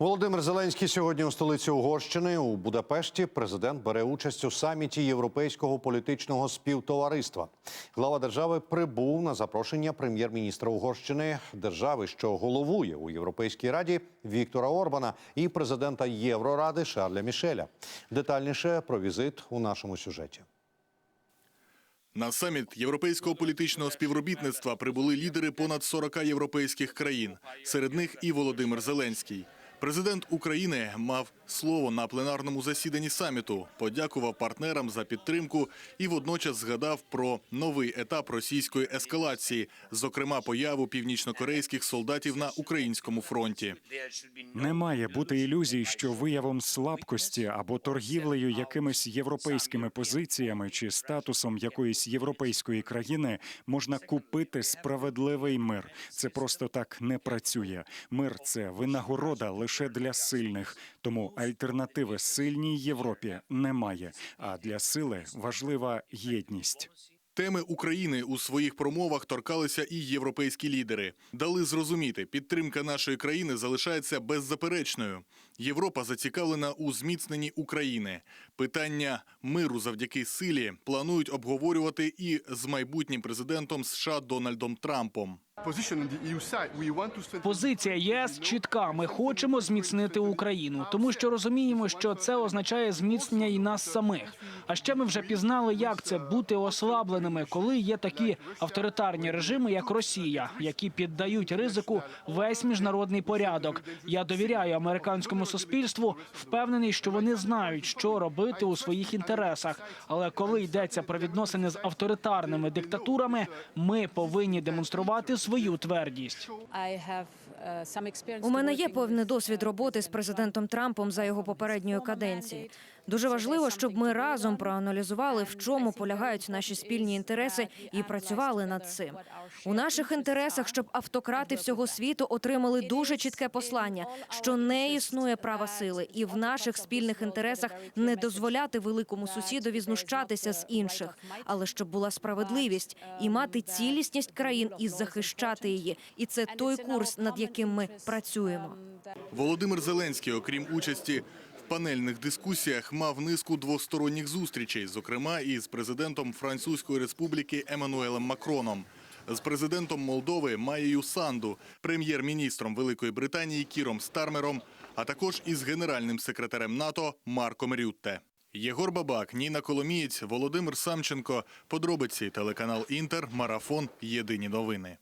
Володимир Зеленський сьогодні у столиці Угорщини у Будапешті. Президент бере участь у саміті Європейського політичного співтовариства. Глава держави прибув на запрошення прем'єр-міністра Угорщини, держави, що головує у Європейській раді Віктора Орбана і президента Євроради Шарля Мішеля. Детальніше про візит у нашому сюжеті. На саміт європейського політичного співробітництва прибули лідери понад 40 європейських країн. Серед них і Володимир Зеленський. Президент України мав слово на пленарному засіданні саміту, подякував партнерам за підтримку і водночас згадав про новий етап російської ескалації, зокрема появу північнокорейських солдатів на українському фронті. Не має бути ілюзій, що виявом слабкості або торгівлею якимись європейськими позиціями чи статусом якоїсь європейської країни можна купити справедливий мир. Це просто так не працює. Мир це винагорода лише для сильних. Тому альтернативи сильній Європі немає. А для сили важлива єдність. Теми України у своїх промовах торкалися і європейські лідери. Дали зрозуміти, підтримка нашої країни залишається беззаперечною. Європа зацікавлена у зміцненні України. Питання миру завдяки силі планують обговорювати і з майбутнім президентом США Дональдом Трампом. Позиція ЄС чітка. Ми хочемо зміцнити Україну, тому що розуміємо, що це означає зміцнення і нас самих. А ще ми вже пізнали, як це бути ослабленими, коли є такі авторитарні режими, як Росія, які піддають ризику весь міжнародний порядок. Я довіряю американському суспільству, впевнений, що вони знають, що робити у своїх інтересах. Але коли йдеться про відносини з авторитарними диктатурами, ми повинні демонструвати свою твердість. У мене є певний досвід роботи з президентом Трампом за його попередньої каденції. Дуже важливо, щоб ми разом проаналізували, в чому полягають наші спільні інтереси, і працювали над цим. У наших інтересах, щоб автократи всього світу отримали дуже чітке послання, що не існує права сили, і в наших спільних інтересах не дозволяти великому сусідові знущатися з інших, але щоб була справедливість і мати цілісність країн і захищати її. І це той курс, над яким ми працюємо. Володимир Зеленський, окрім участі в панельних дискусіях, мав низку двосторонніх зустрічей, зокрема із президентом Французької республіки Еммануелем Макроном. З президентом Молдови Маєю Санду, прем'єр-міністром Великої Британії Кіром Стармером, а також із генеральним секретарем НАТО Марком Рютте. Єгор Бабак, Ніна Коломієць, Володимир Самченко. Подробиці телеканал Інтер, Марафон. Єдині новини.